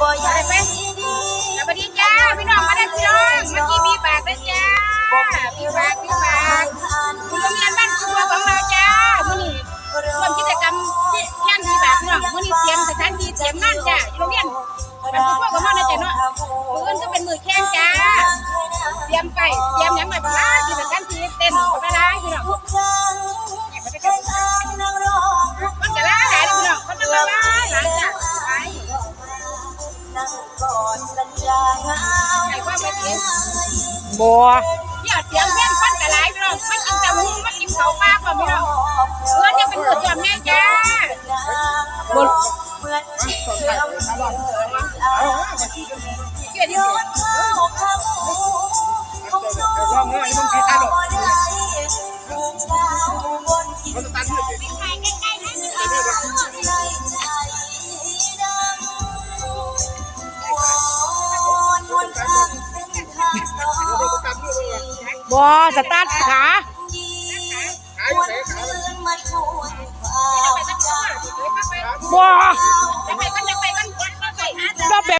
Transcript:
บ่อยากไปสวัสดีจ้าพี่น้องมาได้พี่น้อง เมื่อกี้มีบากนะจ้ามีบากมีบากโรงเรียนบ้านครัวของเราจ้ามื่อนี้ร่วมกิจกรรมที่แค่นมีบากพี่น้องมื่อนี้เตรียมสถานที่เตรียมงานจ้าอยู่โรงเรียนบ้านครัวของเรานะจ้าเนาะมืออื่นก็เป็นมือแข้งจ้า เตรียมไปเตรียมยัง บัวเดี๋ยวเตรียมเพื่อนฟันแต่หลายพี่น้องไม่กินแต่หูไม่กินเขาปลาป่ะพี่น้องเพื่อนยังเป็นมือจอมแม่จ้าบนเหมือนที่เราเคยเอาเกลียดที่ย้อ บัวสตาร์ทขาหวนคืนมาทวนความจำบัวจะไปกัน